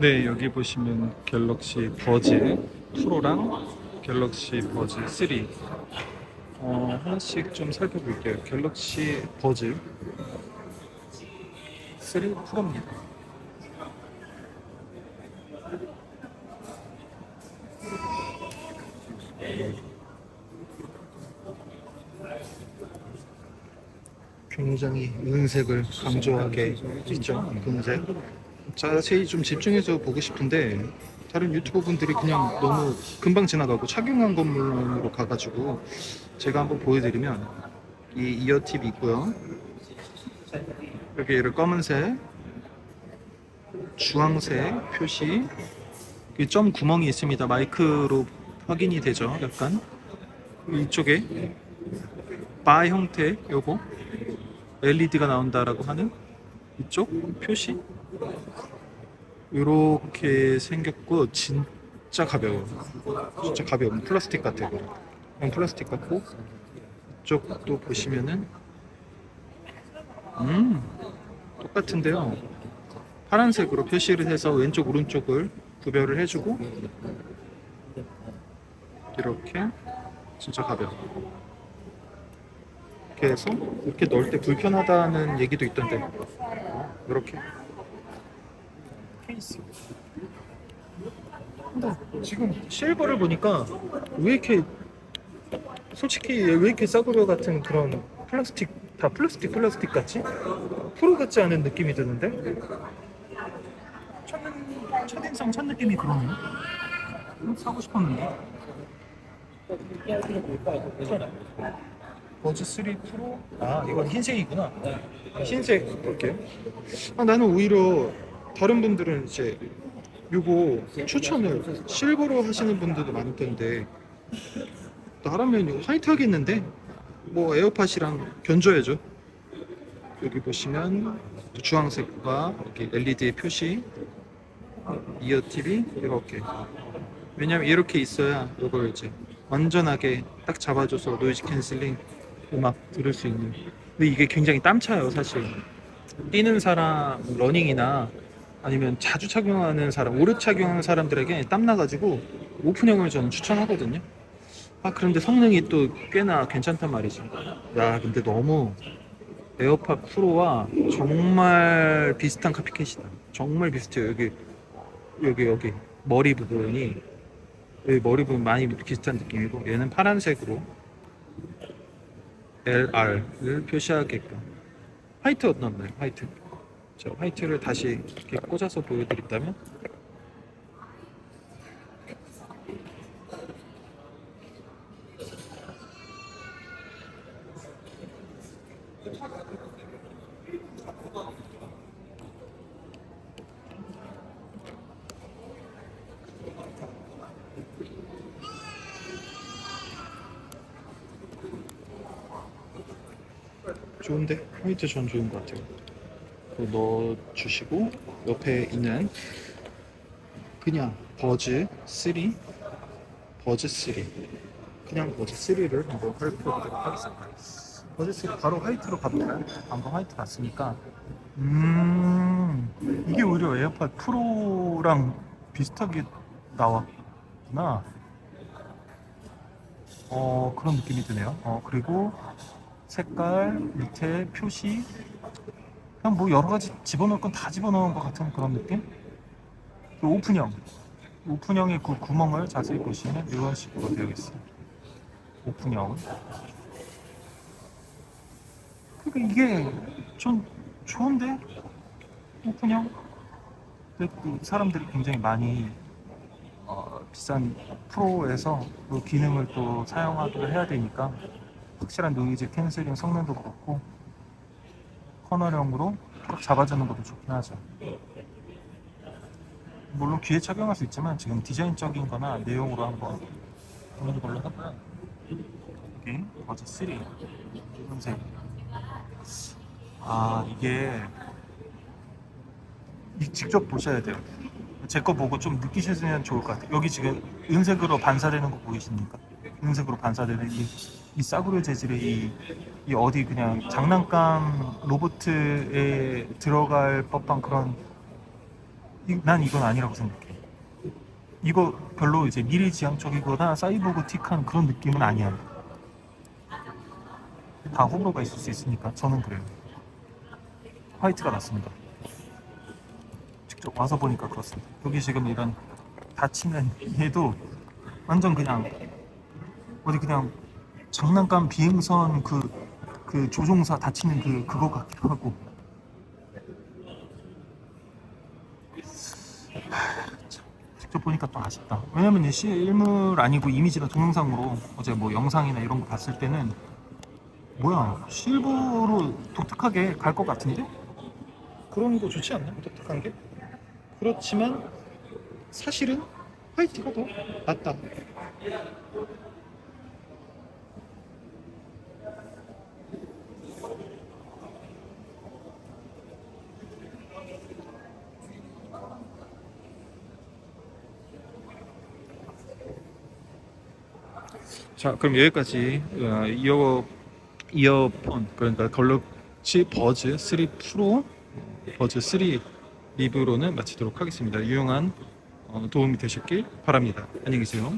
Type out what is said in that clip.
네, 여기 보시면 갤럭시 버즈 프로랑 갤럭시 버즈 3 어, 하나씩 좀 살펴볼게요. 갤럭시 버즈 3 프로입니다. 굉장히 은색을 강조하게 있죠. 금색. 자세히 좀 집중해서 보고 싶은데 다른 유튜버 분들이 그냥 너무 금방 지나가고 착용한 것만으로 가가지고 제가 한번 보여드리면 이 이어팁 있고요. 여기 얘를 검은색, 주황색 표시, 이점 구멍이 있습니다. 마이크로 확인이 되죠. 약간 이쪽에 바 형태 요거 LED가 나온다라고 하는 이쪽 표시 이렇게 생겼고 진짜 가벼워 진짜 가벼워. 플라스틱 같아 이거 그냥 플라스틱 같고. 이쪽도 보시면은 음 똑같은데요. 파란색으로 표시를 해서 왼쪽 오른쪽을 구별을 해주고 이렇게 진짜 가벼워. 이렇게 해서 이렇게 넣을 때 불편하다는 얘기도 있던데. 이렇게 케이스 근데 지금 실버를 보니까 왜 이렇게 솔직히 왜 이렇게 싸구려 같은 그런 플라스틱 다 플라스틱 플라스틱 같지? 프로 같지 않은 느낌이 드는데? 첫, 첫인상 첫 느낌이 그러네 음, 사고 싶었는데. 버즈 3 프로? 아 이건 흰색이구나. 흰색 볼게요. 아, 나는 오히려 다른 분들은 이제 요거 추천을 실버로 하시는 분들도 많던데 나라면 이거 화이트 하겠는데? 뭐 에어팟이랑 견줘야죠 여기 보시면 또 주황색과 여기 LED 표시 이어 TV 이렇게. 왜냐면 이렇게 있어야 이걸 이제 완전하게 딱 잡아줘서 노이즈 캔슬링 음악 들을 수 있는. 근데 이게 굉장히 땀차요 사실. 뛰는 사람 러닝이나 아니면 자주 착용하는 사람 오래 착용하는 사람들에게 땀 나가지고 오픈형을 저는 추천하거든요. 아 그런데 성능이 또 꽤나 괜찮단 말이지. 야 근데 너무 에어팟 프로와 정말 비슷한 카피캣이다. 정말 비슷해요. 여기 여기 여기 머리 부분이 여기 머리 부분 많이 비슷한 느낌이고 얘는 파란색으로 LR을 표시하게끔. 화이트 어떻나요? 화이트 저 화이트를 다시 이렇게 꽂아서 보여드린다면 좋은데 화이트 전 좋은 것 같아요. 넣어주시고 옆에 있는 그냥 버즈 3 버즈 3 그냥 버즈 3를 한번 살펴보도록 하겠습니다. 버즈 3 바로 화이트로 가볼까요? 방금 화이트 봤으니까 음 이게 오히려 에어팟 프로랑 비슷하게 나왔구나. 어 그런 느낌이 드네요. 어 그리고 색깔 밑에 표시 그냥 뭐 여러 가지 집어넣을 건 다 집어넣은 것 같은 그런 느낌? 그 오픈형. 오픈형의 그 구멍을 자세히 보시면 이런 식으로 되어 있어요 오픈형. 그러니까 이게 좀 좋은데? 오픈형? 그 사람들이 굉장히 많이 어, 비싼 프로에서 그 기능을 또 사용하기를 해야 되니까 확실한 노이즈 캔슬링 성능도 그렇고 커널형으로 꽉 잡아주는 것도 좋긴 하죠. 물론 귀에 착용할 수 있지만 지금 디자인적인 거나 내용으로 한번 보는 걸로 하고요. 여기 버즈 3 붉은색 아 이게 이- 직접 보셔야 돼요. 제 거 보고 좀 느끼시면 좋을 것 같아요. 여기 지금 은색으로 반사되는 거 보이십니까? 은색으로 반사되는 이, 이 싸구려 재질의 이, 이 어디 그냥 장난감 로봇에 들어갈 법한 그런 이- 난 이건 아니라고 생각해. 이거 별로 이제 미래지향적이거나 사이버고틱한 그런 느낌은 아니야. 다 호불호가 있을 수 있으니까 저는 그래요. 화이트가 낫습니다. 직접 와서 보니까 그렇습니다. 여기 지금 이런 닫히는 얘도 완전 그냥 어디 그냥 장난감 비행선 그, 그 조종사 닫히는 그, 그거 같기도 하고 참, 직접 보니까 또 아쉽다. 왜냐면 이 실물 아니고 이미지나 동영상으로 어제 뭐 영상이나 이런 거 봤을 때는 뭐야 실버로 독특하게 갈 것 같은데? 그런 거 좋지 않나? 독특한 게? 그렇지만 사실은 화이트가 더 낫다. 자, 그럼 여기까지 어, 이어 이어폰 그러니까 걸럭치 버즈 3 프로 버즈 3 리뷰로는 마치도록 하겠습니다. 유용한 어, 도움이 되셨길 바랍니다. 안녕히 계세요.